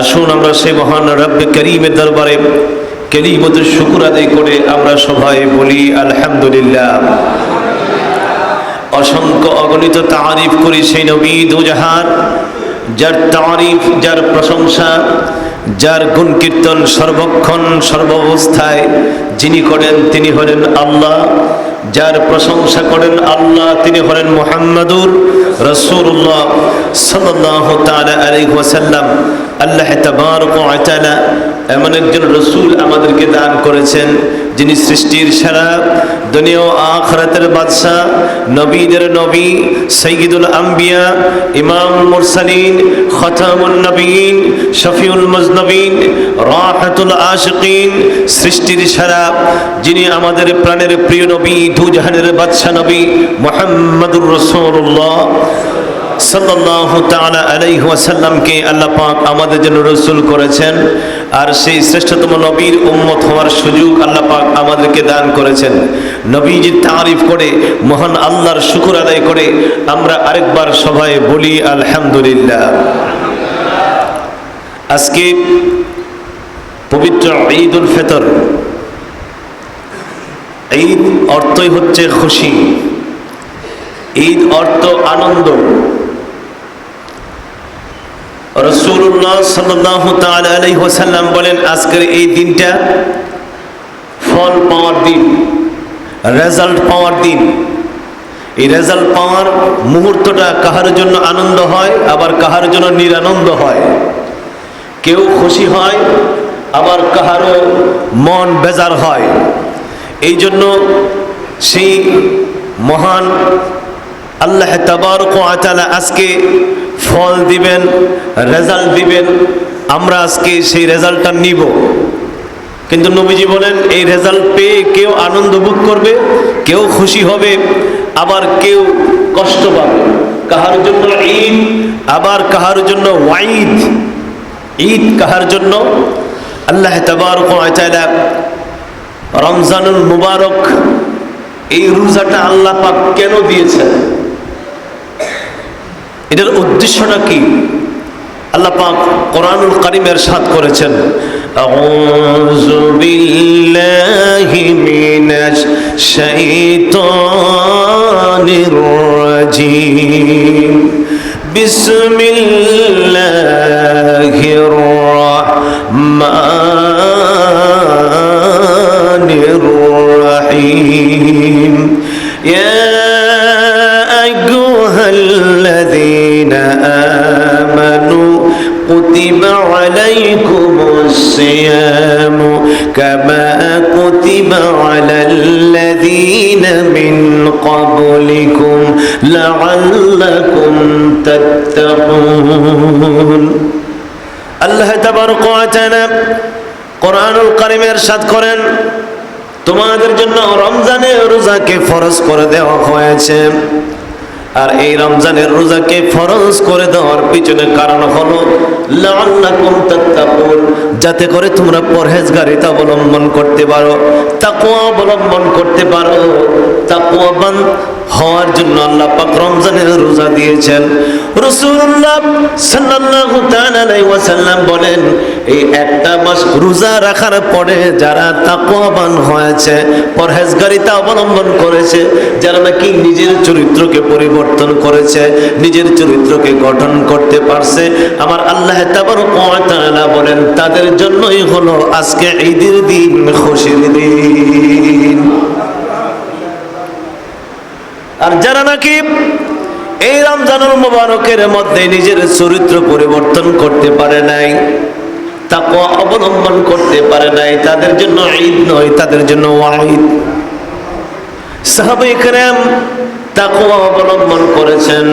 আসুন আমরা সেই মহান রব্বে করিমের দরবারে কেলিমতের শুকুর আদায় করে আমরা সবাই বলি, আলহামদুলিল্লাহ। অসংখ্য অগণিত তারিফ করি সেই নবী দুজাহার, যার তারিফ, যার প্রশংসা, যার গুণ কীর্তন সর্বক্ষণ, সর্বাবস্থায় যিনি করেন তিনি হলেন আল্লাহ। যার প্রশংসা করেন আল্লাহ, তিনি হলেন মোহাম্মদুর রসুল্লাহ সাল্লাহ তালা আলাইহি ওয়াসাল্লাম, আল্লাহ তাবারক ওয়া তাআলা এমন একজন রসুল আমাদেরকে দান করেছেন, যিনি সৃষ্টির সারা দুনিয়া ও আখরাতের বাদশাহ, নবীদের নবী সৈয়দুল আম্বিয়া ইমাম মুরসালিন, খতামুন নবীন, শফিউল মুজনবিন, রাহাতুল আশিকিন, সৃষ্টির সারা, যিনি আমাদের প্রাণের প্রিয় নবী দুজাহানের বাদশাহ নবী মুহাম্মদুর রাসূলুল্লাহ। সাল্লাল্লাহু তাআলা আলাইহি ওয়াসাল্লামকে আল্লাহ পাক আমাদের জন্য রসুল করেছেন, আর সেই শ্রেষ্ঠতম নবীর উম্মত হওয়ার সুযোগ আল্লাহ পাক আমাদেরকে দান করেছেন। নবীজির তারিফ করে, মহান আল্লাহর শুকুর আদায় করে আমরা আরেকবার সবাই বলি, আলহামদুলিল্লাহ। আজকে পবিত্র ঈদ উল ফিতর। ঈদ অর্থই হচ্ছে খুশি। ঈদ অর্থ আনন্দ। রসুল্লাহ সাল্লাহ তালাই হোসাল্লাম বলেন, আজকের এই দিনটা ফল পাওয়ার দিন, রেজাল্ট পাওয়ার দিন। এই রেজাল্ট পাওয়ার মুহূর্তটা কাহার জন্য আনন্দ হয়, আবার কাহার জন্য নিরানন্দ হয়? কেউ খুশি হয়, আবার কাহারও মন বেজার হয়। এই জন্য সেই মহান আল্লাহ তাবারক আতালা আজকে ফল দিবেন, রেজাল্ট দিবেন, আমরা আজকে সেই রেজাল্টটা নিব। কিন্তু নবীজি বলেন, এই রেজাল্ট পেয়ে কেউ আনন্দ ভোগ করবে, কেউ খুশি হবে, আবার কেউ কষ্ট পাবে। কাহার জন্য ঈদ, আবার কাহার জন্য ওয়াইদ ঈদ কাহার জন্য? আল্লাহ আতালা রমজানুল মুবারক এই রোজাটা আল্লাহ পাক কেন দিয়েছেন? এটার উদ্দেশ্যটা কি আল্লাহ পাক কোরআনুল কারিমের সাথ করেছেন আউযু বিল্লাহি মিনাশ শাইতানির রাজিম বিসমিল্লাহির রাহমানির রহিম ইয়া أيها كما كتب على الذين من قبلكم لعلكم تتقون আল্লাহ তাবারক ওয়া তাআলা কোরআনুল কারীমে ارشاد করেন তোমাদের জন্য রমজানে রোজাকে ফরজ করে দেওয়া হয়েছে আর এই রমজানের রোজাকে ফরজ করে দেওয়ার পিছনে কারণ হলো লাআল্লাকুম তাত্তাকুন যাতে করে তোমরা পরহেজগারিতা অবলম্বন করতে পারো তাকুয়া অবলম্বন করতে পারো। তাকুয়াবান হওয়ার জন্য আল্লাহ পাক রমজানের রোজা দিয়েছেন। রসুল্লাহ সাল্লাল্লাহু তাআলা আলাইহি ওয়াসাল্লাম বলেন এই একটা মাস রোজা রাখার পরে যারা তাকওয়াবান হয়েছে, পরহেজগারিতা অবলম্বন করেছে, যারা নাকি নিজের চরিত্রকে পরিবর্তন করেছে, নিজের চরিত্রকে গঠন করতে পারছে, আমার আল্লাহ তাআলা বলেন, তাদের জন্যই হলো আজকে ঈদের দিন, খুশির দিন। আর যারা নাকি এই রমজানুল মুবারকের মধ্যে নিজের চরিত্র পরিবর্তন করতে পারে নাই তাকওয়া অবলম্বন করতে পারে নাই, তাদের জন্য ঈদ নয়, তাদের জন্য ওয়াঈদ। সাহাবায়ে কেরাম তাকওয়া অবলম্বন করেছেন।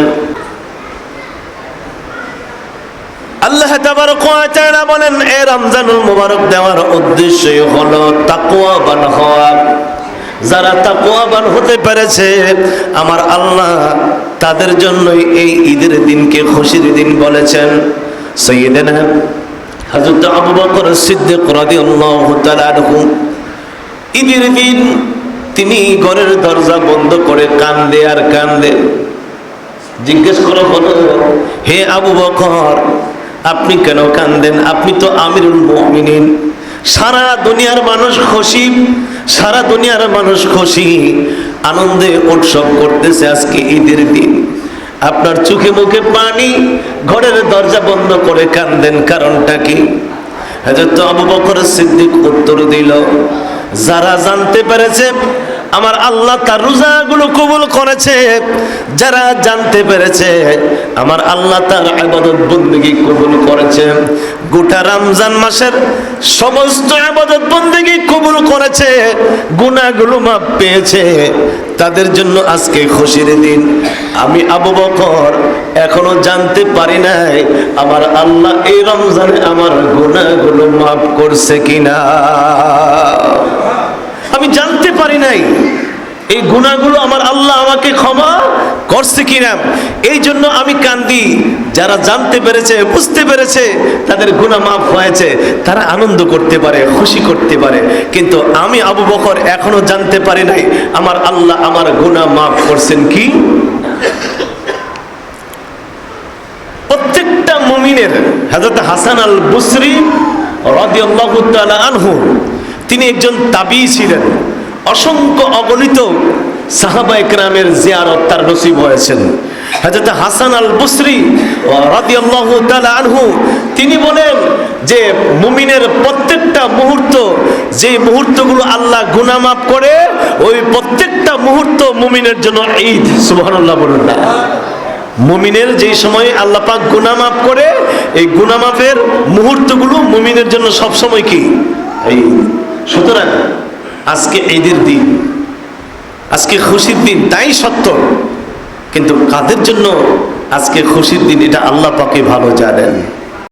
আল্লাহ তাআলা বলেন এই রমজানুল মুবারক দেওয়ার উদ্দেশ্যই হলো তাকওয়াবান হওয়া। যারা তাকওয়াবান হতে পেরেছে, আমার আল্লাহ তাদের জন্যই এই ঈদের দিনকে খুশির দিন বলেছেন। সৈয়দনা হযরত আবু বকর সিদ্দিক রাদিয়াল্লাহু তাআলা আনহু। ঈদের দিন তিনি ঘরের দরজা বন্ধ করে কান্দে আর কান্দে। জিজ্ঞেস করা হলো হে আবু বকর, আপনি কেন কান্দেন? আপনি তো আমিরুল মুমিনিন। সারা দুনিয়ার মানুষ খুশি, সারা দুনিয়ার মানুষ খুশি। আনন্দে উৎসব করতেছে আজকে ঈদের দিন। আপনার চোখে মুখে পানি, ঘরের দরজা বন্ধ করে কান্দেন, কারণটা কি? হযরত আবু বকর সিদ্দিক উত্তর দিল, যারা জানতে পেরেছে আমার আল্লাহ তার রোজাগুলো কবুল করেছে। যারা জানতে পেরেছে, আমার আল্লাহ তার আবাদত বন্দিগি কবুল করেছে। গোটা রমজান মাসের সমস্ত আবাদত বন্দিগি কবুল করেছে, গুনাহগুলো মাপ পেয়েছে। তাদের জন্য আজকে খুশির দিন। আমি আবু বকর, এখনও জানতে পারি নাই, আমার আল্লাহ এই রমজানে আমার গুনাহগুলো মাফ করছে কিনা। আমি জানতে পারি নাই। এই গুণাগুলো আমার আল্লাহ আমাকে ক্ষমা করছে কিনা। এই জন্য আমি কান্দি। যারা জানতে পেরেছে, বুঝতে পেরেছে, তাদের গুণা মাফ হয়েছে। তারা আনন্দ করতে পারে, খুশি করতে পারে। কিন্তু আমি আবু বকর এখনও জানতে পারি নাই, আমার আল্লাহ আমার গুণা মাফ করছেন কি? প্রত্যেকটা মুমিনের হাজরত হাসান আল বুসরি রাদিয়াল্লাহু তাআলা আনহু তিনি একজন তাবি ছিলেন। অসংখ্য অগণিত সাহাবা একরামের জিয়ারত তার নসিব হয়েছেন। হযরত হাসান আল বুসরি রাদিয়াল্লাহু তাআলা আনহু, তিনি বলেন যে মুমিনের প্রত্যেকটা মুহূর্ত যে মুহূর্তগুলো আল্লাহ গুনাহ মাফ করে, ওই প্রত্যেকটা মুহূর্ত মুমিনের জন্য ঈদ। সুবহানাল্লাহ বলুন না। মুমিনের যেই সময় আল্লাহ পাক গুনাহ মাফ করে, এই গুনাহ মাফের মুহূর্তগুলো মুমিনের জন্য সব সময় কি? এই সুতরাং আজকে ঈদের দিন, আজকে খুশির দিন, তাই সত্য। কিন্তু কাদের জন্য আজকে খুশির দিন, এটা আল্লাহ পাকে ভালো জানেন।